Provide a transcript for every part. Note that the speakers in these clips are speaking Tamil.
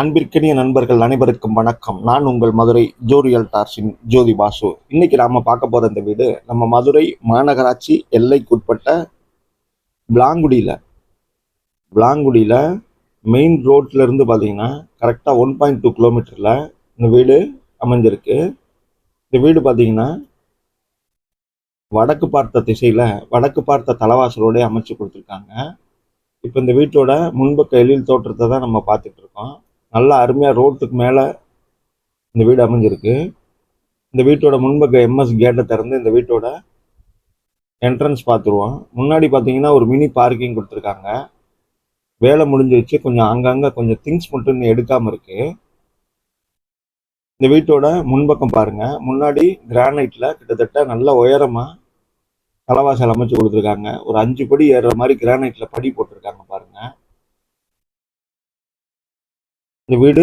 அன்பிற்கினிய நண்பர்கள் அனைவருக்கும் வணக்கம். நான் உங்கள் மதுரை ஜோரியல் டார்ஸின் ஜோதி பாசு இன்னைக்கு நாம பார்க்க போற இந்த வீடு நம்ம மதுரை மாநகராட்சி எல்லைக்குட்பட்ட விளாங்குடியில. விளாங்குடியில மெயின் ரோட்ல இருந்து பார்த்தீங்கன்னா கரெக்டாக ஒன் பாயிண்ட் டூ கிலோமீட்டர்ல இந்த வீடு அமைஞ்சிருக்கு. இந்த வீடு பார்த்தீங்கன்னா வடக்கு பார்த்த திசையில வடக்கு பார்த்த தலவாசலோட அமைச்சு கொடுத்துருக்காங்க. இப்போ இந்த வீட்டோட முன்பக்க எழில் தோற்றத்தை தான் நம்ம பார்த்துட்டு இருக்கோம். நல்லா அருமையாக ரோட்டுக்கு மேலே இந்த வீடு அமைஞ்சிருக்கு. இந்த வீட்டோட முன்பக்க எம்எஸ் கேட்டை திறந்து இந்த வீட்டோட என்ட்ரன்ஸ் பார்த்துருவோம் முன்னாடி பார்த்தீங்கன்னா ஒரு மினி பார்க்கிங் கொடுத்துருக்காங்க. வேலை முடிஞ்சிருச்சு. கொஞ்சம் அங்கங்கே கொஞ்சம் திங்ஸ் மட்டும் இன்னும் எடுக்காமல் இருக்கு. இந்த வீட்டோட முன்பக்கம் பாருங்க. முன்னாடி கிரானைட்டில் கிட்டத்தட்ட நல்ல உயரமாக தலைவாசல் அமைச்சு கொடுத்துருக்காங்க. ஒரு அஞ்சு படி ஏறுற மாதிரி கிரானைட்டில் படி போட்டிருக்காங்க. இந்த வீடு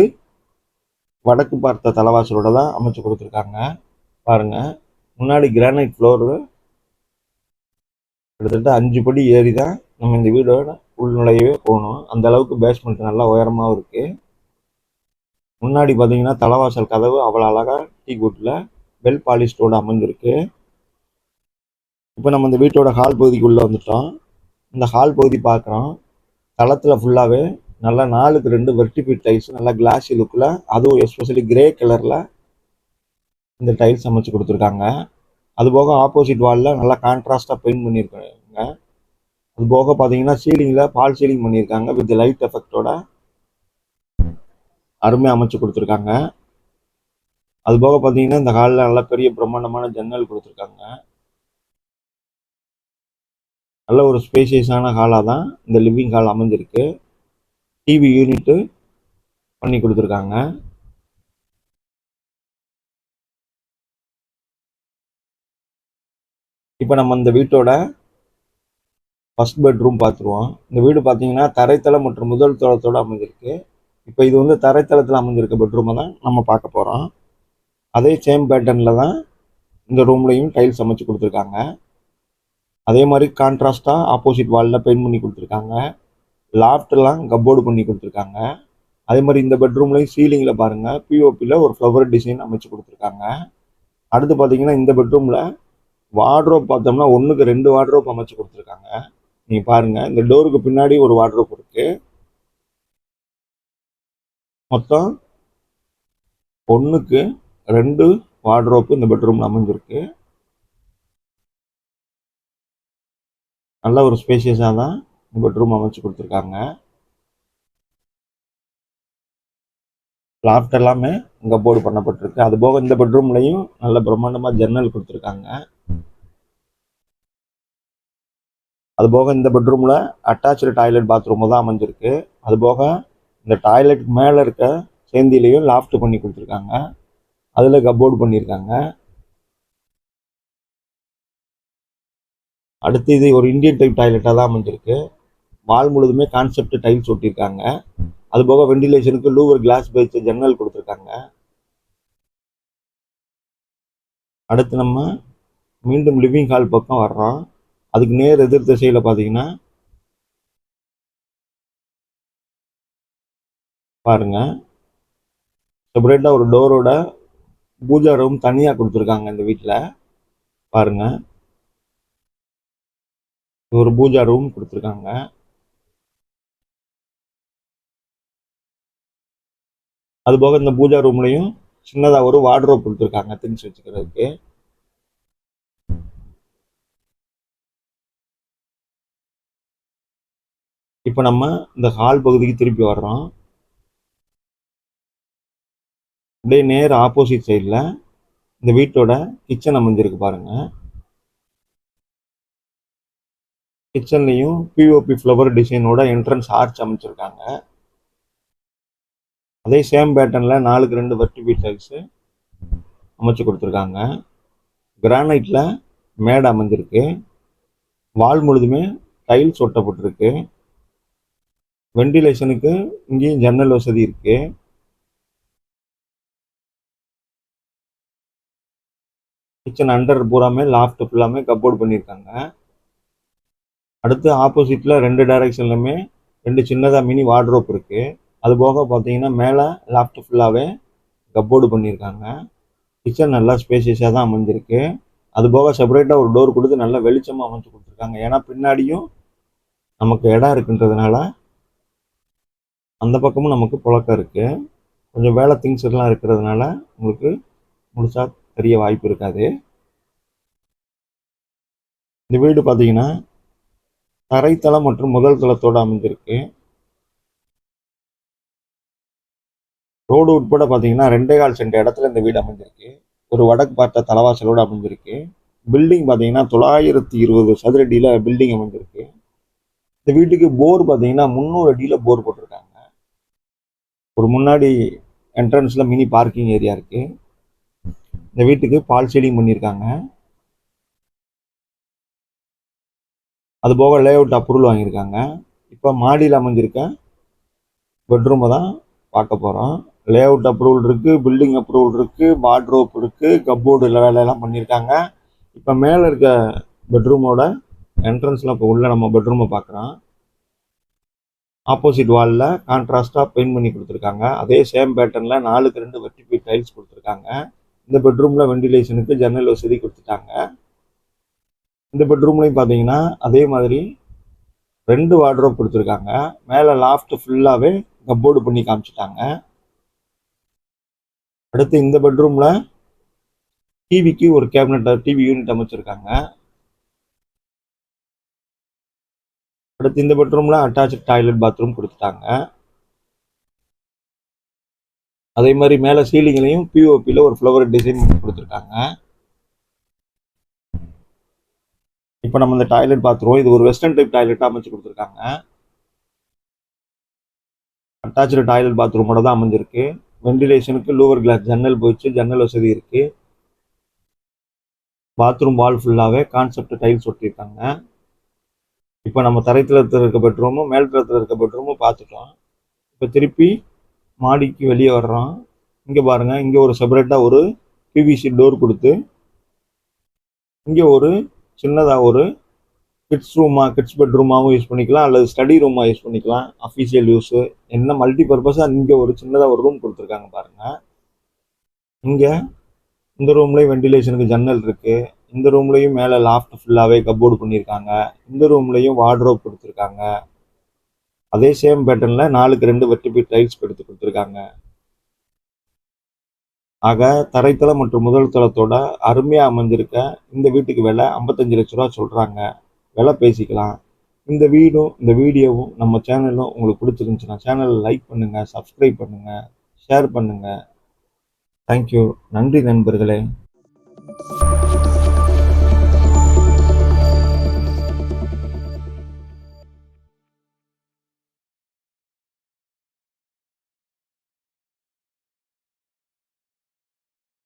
வடக்கு பார்த்த தலைவாசலோட தான் அமைச்சு கொடுத்துருக்காங்க. பாருங்க முன்னாடி கிரானைட் ஃப்ளோரு கிட்டத்தட்ட அஞ்சு படி ஏறி தான் நம்ம இந்த வீடோட உள்நுழையவே போகணும். அந்த அளவுக்கு பேஸ்மெண்ட் நல்லா உயரமாகவும் இருக்கு. முன்னாடி பார்த்தீங்கன்னா தலைவாசல் கதவு அவ்வளோ அழகாக டீ கூட்டில் வெல் பாலிஸ்டோட அமைஞ்சிருக்கு. இப்போ நம்ம இந்த வீட்டோட ஹால் பகுதிக்குள்ளே வந்துட்டோம். இந்த ஹால் பகுதி பார்க்குறோம் தளத்தில் ஃபுல்லாகவே நல்லா நாலுக்கு ரெண்டு வெர்டிபிட் டைல்ஸ் நல்லா கிளாஸி லுக்கில் அதுவும் எஸ்பெஷலி கிரே கலரில் இந்த டைல்ஸ் அமைச்சு கொடுத்துருக்காங்க. அது போக ஆப்போசிட் வாலில் நல்லா கான்ட்ராஸ்டாக பெயிண்ட் பண்ணியிருக்காங்க. அது போக பார்த்தீங்கன்னா சீலிங்கில் பால் சீலிங் பண்ணியிருக்காங்க வித் லைட் எஃபெக்டோட அருமையாக அமைச்சு கொடுத்துருக்காங்க. அது போக பார்த்தீங்கன்னா இந்த ஹாலில் நல்ல பெரிய பிரம்மாண்டமான ஜன்னல் கொடுத்துருக்காங்க. நல்ல ஒரு ஸ்பேசியஸான ஹாலாக தான் இந்த லிவிங் ஹால் அமைஞ்சிருக்கு. டிவி யூனிட்டு பண்ணி கொடுத்துருக்காங்க. இப்போ நம்ம இந்த வீட்டோட ஃபஸ்ட் பெட்ரூம் பார்த்துருவோம் இந்த வீடு பார்த்தீங்கன்னா தரைத்தளம் மற்றும் முதல் தளத்தோடு அமைஞ்சிருக்கு. இப்போ இது வந்து தரைத்தளத்தில் அமைஞ்சிருக்க பெட்ரூமை தான் நம்ம பார்க்க போகிறோம் அதே சேம் பேட்டர்னில் தான் இந்த ரூம்லையும் டைல்ஸ் அமைச்சு கொடுத்துருக்காங்க. அதே மாதிரி கான்ட்ராஸ்டாக ஆப்போசிட் வாலில் பெயிண்ட் பண்ணி கொடுத்துருக்காங்க. லாஃப்டெல்லாம் கப்போர்டு பண்ணி கொடுத்துருக்காங்க. அதே மாதிரி இந்த பெட்ரூம்லையும் சீலிங்கில் பாருங்கள் பிஓபியில் ஒரு ஃப்ளவர் டிசைன் அமைச்சு கொடுத்துருக்காங்க. அடுத்து பார்த்தீங்கன்னா இந்த பெட்ரூமில் வார்ட்ரோப் பார்த்தோம்னா ஒன்றுக்கு ரெண்டு வார்ட்ரோப் அமைச்சு கொடுத்துருக்காங்க. நீங்கள் பாருங்கள் இந்த டோருக்கு பின்னாடி ஒரு வார்ட்ரோப் இருக்குது மொத்தம் ஒன்றுக்கு ரெண்டு வார்ட்ரோப்பு இந்த பெட்ரூமில் அமைஞ்சிருக்கு. நல்ல ஒரு ஸ்பேசியஸாக தான் பெட்ரூம் அமைச்சு கொடுத்துருக்காங்க. லாஃப்ட் எல்லாமே இங்கே போர்டு பண்ணப்பட்டிருக்கு. அது போக இந்த பெட்ரூம்லையும் நல்ல பிரம்மாண்டமாக ஜன்னல் கொடுத்துருக்காங்க. அது போக இந்த பெட்ரூமில் அட்டாச்சு டாய்லெட் பாத்ரூமும் தான் அமைஞ்சிருக்கு. அது போக இந்த டாய்லெட் மேலே இருக்க சேந்திலையும் லாஃப்ட் பண்ணி கொடுத்துருக்காங்க. அதில் கப்போர்டு பண்ணியிருக்காங்க. அடுத்து இது ஒரு இந்தியன் டைப் டாய்லெட்டாக தான் அமைஞ்சிருக்கு. வால் முழுதுமே கான்செப்ட் டைல்ஸ் ஒட்டியிருக்காங்க. அது போக வெண்டிலேஷனுக்கு லூவர் கிளாஸ் பேச்சு ஜன்னல் கொடுத்துருக்காங்க. அடுத்து நம்ம மீண்டும் லிவிங் ஹால் பக்கம் வர்றோம். அதுக்கு நேர் எதிர் திசையில் பார்த்தீங்கன்னா பாருங்க. செப்பரேட்டாக ஒரு டோரோட பூஜா ரூம் தனியாக கொடுத்துருக்காங்க இந்த வீட்டில் பாருங்க. ஒரு பூஜா ரூம் கொடுத்துருக்காங்க. அது போக இந்த பூஜா ரூம்லையும் சின்னதாக ஒரு வார்ட்ரோப் கொடுத்துருக்காங்க திங்ஸ் வச்சுக்கிறதுக்கு. இப்போ நம்ம இந்த ஹால் பகுதிக்கு திருப்பி வர்றோம். அப்படியே நேர் ஆப்போசிட் சைடில் இந்த வீட்டோட கிச்சன் அமைஞ்சிருக்கு பாருங்க. கிச்சன்லையும் பிஓபி ஃப்ளவர் டிசைனோட என்ட்ரன்ஸ் ஆர்ச் அமைச்சிருக்காங்க. அதே சேம் பேட்டர்னில் நாலுக்கு ரெண்டு வெர்டிபி டைல்ஸு அமைச்சு கொடுத்துருக்காங்க. கிரானைட்டில் மேடை அமைஞ்சிருக்கு. Wall முழுதுமே tiles ஒட்டப்பட்டிருக்கு. வெண்டிலேஷனுக்கு இங்கேயும் ஜன்னல் வசதி இருக்கு. கிச்சன் அண்டர் பூராமே லாஃப்ட் ஃபுல்லாமே கப்போர்ட் பண்ணியிருக்காங்க. அடுத்து ஆப்போசிட்டில் ரெண்டு டைரக்ஷன்லையுமே ரெண்டு சின்னதாக மினி வார்ட்ரோப் இருக்குது அது போக பார்த்தீங்கன்னா மேலே லாஃப்ட் ஃபுல்லாகவே கப்போர்டு பண்ணியிருக்காங்க கிச்சன் நல்லா ஸ்பேசியஸாக தான் அமைஞ்சிருக்கு. அது போக செப்பரேட்டாக ஒரு டோர் கொடுத்து நல்லா வெளிச்சமாக அமைச்சு கொடுத்துருக்காங்க. ஏன்னா பின்னாடியும் நமக்கு இடம் இருக்குன்றதுனால அந்த பக்கமும் நமக்கு புழக்கம் இருக்குது கொஞ்சம் வேலை திங்ஸ் எல்லாம் இருக்கிறதுனால உங்களுக்கு முழுசா தெரிய வாய்ப்பு இருக்காது. இந்த வீடு பார்த்தீங்கன்னா தரைத்தளம் மற்றும் முதல் தளத்தோடு அமைஞ்சிருக்கு. ரோடு உட்பட பார்த்தீங்கன்னா ரெண்டே கால் சென்ற இடத்துல இந்த வீடு அமைஞ்சிருக்கு. ஒரு வடக்கு பார்த்த தலவாசலோடு அமைஞ்சிருக்கு. பில்டிங் பார்த்தீங்கன்னா தொள்ளாயிரத்தி இருபது சதுரடியில் பில்டிங் அமைஞ்சிருக்கு. இந்த வீட்டுக்கு போர் பார்த்தீங்கன்னா முந்நூறு அடியில் போர் போட்டிருக்காங்க. ஒரு முன்னாடி என்ட்ரன்ஸில் மினி பார்க்கிங் ஏரியா இருக்குது இந்த வீட்டுக்கு பால் சீலிங் பண்ணியிருக்காங்க. அது போக லே அவுட் அப்ரூவல் வாங்கியிருக்காங்க. இப்போ மாடியில் அமைஞ்சிருக்க பெட்ரூமை தான் பார்க்க போகிறோம் லே அவுட் அப்ரூவல் இருக்குது பில்டிங் அப்ரூவல் இருக்குது வார்ட்ரோப் இருக்குது கப்போர்டு வேலையெல்லாம் பண்ணியிருக்காங்க. இப்போ மேலே இருக்க பெட்ரூமோட என்ட்ரன்ஸில் இப்போ உள்ள நம்ம பெட்ரூமை பார்க்குறோம் ஆப்போசிட் வாலில் கான்ட்ராஸ்டாக பெயிண்ட் பண்ணி கொடுத்துருக்காங்க. அதே சேம் பேட்டர்னில் நாலுக்கு ரெண்டு வெட்டிபி டைல்ஸ் கொடுத்துருக்காங்க. இந்த பெட்ரூமில் வெண்டிலேஷனுக்கு ஜன்னல் வசதி கொடுத்துட்டாங்க. இந்த பெட்ரூம்லையும் பார்த்தீங்கன்னா அதே மாதிரி ரெண்டு வார்ட்ரோப் கொடுத்துருக்காங்க. மேலே லாஃப்ட் ஃபுல்லாகவே கப்போர்டு பண்ணி காமிச்சிட்டாங்க. அடுத்து இந்த பெட்ரூமில் டிவிக்கு ஒரு கேபினட் டிவி யூனிட் அமைச்சிருக்காங்க. அடுத்து இந்த பெட்ரூமில் அட்டாச் டாய்லெட் பாத்ரூம் கொடுத்துட்டாங்க. அதே மாதிரி மேலே சீலிங்லையும் பிஓபியில் ஒரு ஃப்ளவர் டிசைன் கொடுத்துருக்காங்க. இப்போ நம்ம இந்த டாய்லெட் பாத்ரூம் இது ஒரு வெஸ்டர்ன் டைப் டாய்லெட்டாக அமைச்சு கொடுத்துருக்காங்க. அட்டாச்சு டாய்லெட் பாத்ரூமோட தான் அமைஞ்சிருக்கு. வெண்டிலேஷனுக்கு லூவர் கிளாஸ் ஜன்னல் போயிடுச்சு ஜன்னல் வசதி இருக்கு. பாத்ரூம் வால் ஃபுல்லாகவே கான்செப்ட் டைல்ஸ் ஒட்டியிருக்காங்க. இப்போ நம்ம தரைத்தளத்தில் இருக்க பெட்ரூமும் மேல் தளத்தில் இருக்க பெட்ரூமும் பார்த்துட்டோம் இப்போ திருப்பி மாடிக்கு வெளியே வர்றோம். இங்கே பாருங்கள் இங்கே ஒரு செப்பரேட்டாக ஒரு பிவிசி டோர் கொடுத்து இங்கே ஒரு சின்னதாக ஒரு கிட்ஸ் ரூமாக கிட்ஸ் பெட்ரூமாகவும் யூஸ் பண்ணிக்கலாம். அல்லது ஸ்டடி ரூமாக யூஸ் பண்ணிக்கலாம். அஃபீஷியல் யூஸு என்ன மல்டி பர்பஸாக இங்கே ஒரு சின்னதாக ஒரு ரூம் கொடுத்துருக்காங்க பாருங்கள் இங்கே இந்த ரூம்லேயும் வெண்டிலேஷனுக்கு ஜன்னல் இருக்குது இந்த ரூம்லேயும் மேலே லாஃப்ட் ஃபுல்லாகவே கப்போர்டு பண்ணியிருக்காங்க. இந்த ரூம்லேயும் வார்ட்ரோப் கொடுத்துருக்காங்க. அதே சேம் பேட்டர்னில் நாலுக்கு ரெண்டு வெட்டிபி டைல்ஸ் எடுத்து கொடுத்துருக்காங்க. ஆக தரைத்தளம் மற்றும் முதல் தளத்தோட அருமையாக அமைஞ்சிருக்க இந்த வீட்டுக்கு விலை ஐம்பத்தஞ்சு லட்ச ரூபா சொல்கிறாங்க விலை பேசிக்கலாம். இந்த வீடும் இந்த வீடியோவும் நம்ம சேனலும் உங்களுக்கு பிடிச்சிருந்துச்சுன்னா சேனலை லைக் பண்ணுங்கள் சப்ஸ்கிரைப் பண்ணுங்கள் ஷேர் பண்ணுங்கள் தேங்க்யூ நன்றி நண்பர்களே.